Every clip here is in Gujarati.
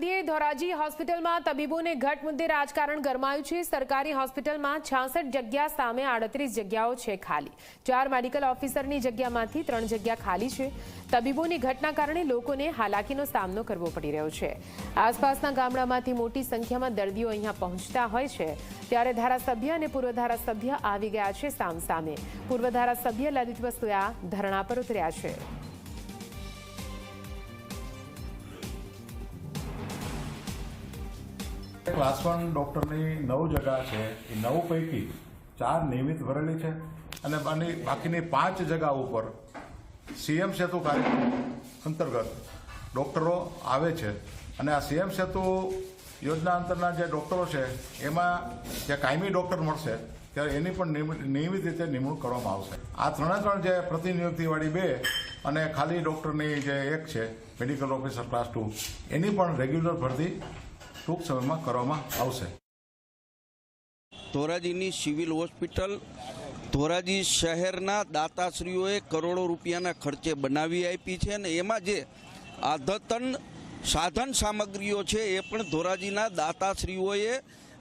મધ્યે ધોરાજી હોસ્પિટલમાં તબીબોને ઘટ મુદ્દે રાજકારણ ગરમાયું છે. સરકારી હોસ્પિટલમાં છાસઠ જગ્યા સામે આડત્રીસ જગ્યાઓ છે ખાલી. ચાર મેડિકલ ઓફિસરની જગ્યામાંથી ત્રણ જગ્યા ખાલી છે. તબીબોની ઘટના કારણે લોકોને હાલાકીનો સામનો કરવો પડી રહ્યો છે. આસપાસના ગામડામાંથી મોટી સંખ્યામાં દર્દીઓ અહીંયા પહોંચતા હોય છે. ત્યારે ધારાસભ્ય અને પૂર્વ ધારાસભ્ય આવી ગયા છે સામસામે. પૂર્વ ધારાસભ્ય લલિત વસુયા ધરણા પર ઉતર્યા છે. ક્લાસ વન ડૉક્ટરની નવ જગા છે. એ નવ પૈકી ચાર નિયમિત ભરેલી છે. અને બાકીની પાંચ જગા ઉપર સીએમ સેતુ કાર્યક્રમ અંતર્ગત ડૉક્ટરો આવે છે. અને આ સીએમ સેતુ યોજના અંતરના જે ડૉક્ટરો છે, એમાં જે કાયમી ડૉક્ટર મળશે, ત્યારે એની પણ નિયમિત- રીતે નિમણૂક કરવામાં આવશે. આ ત્રણે ત્રણ જે પ્રતિનિયુક્તિવાળી બે અને ખાલી ડૉક્ટરની જે એક છે મેડિકલ ઓફિસર ક્લાસ ટુ એની પણ રેગ્યુલર ભરતી ટૂંક સમયમાં કરવામાં આવશે. ધોરાજીની સિવિલ હોસ્પિટલ, ધોરાજી શહેરના દાતાશ્રીઓએ કરોડો રૂપિયાના ખર્ચે બનાવી આપી છે અને એમાં જે આધતન સાધન સામગ્રીઓ છે એ પણ ધોરાજીના દાતાશ્રીઓએ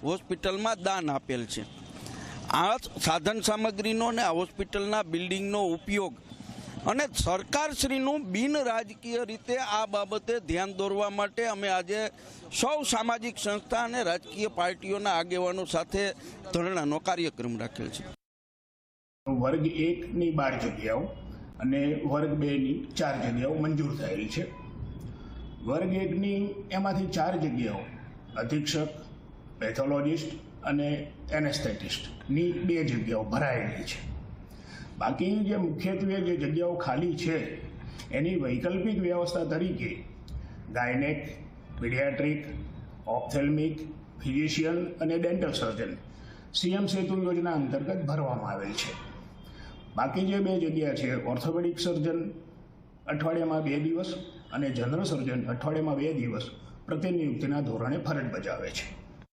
હોસ્પિટલમાં દાન આપેલ છે. આ સાધન સામગ્રીનો અને આ હોસ્પિટલના બિલ્ડિંગનો ઉપયોગ અને સરકારશ્રીનું બિન રાજકીય રીતે આ બાબતે ધ્યાન દોરવા માટે અમે આજે સૌ સામાજિક સંસ્થા અને રાજકીય પાર્ટીઓના આગેવાનો સાથે ધરણાનો કાર્યક્રમ રાખેલ છે. વર્ગ એકની બાર જગ્યાઓ અને વર્ગ બેની ચાર જગ્યાઓ મંજૂર થયેલી છે. વર્ગ એકની એમાંથી ચાર જગ્યાઓ અધિક્ષક, પેથોલોજિસ્ટ અને એનેસ્થેટિસ્ટની બે જગ્યાઓ ભરાયેલી છે. બાકી જે મુખ્યત્વે જે જગ્યાઓ ખાલી છે, એની વૈકલ્પિક વ્યવસ્થા તરીકે ગાયનેક, પીડિયાટ્રિક, ઓપ્થેલ્મિક, ફિઝિશિયન અને ડેન્ટલ સર્જન સીએમ સેતુ યોજના અંતર્ગત ભરવામાં આવેલ છે. બાકી જે બે જગ્યા છે, ઓર્થોપેડિક સર્જન અઠવાડિયામાં બે દિવસ અને જનરલ સર્જન અઠવાડિયામાં બે દિવસ પ્રતિનિયુક્તિના ધોરણે ફરજ બજાવે છે.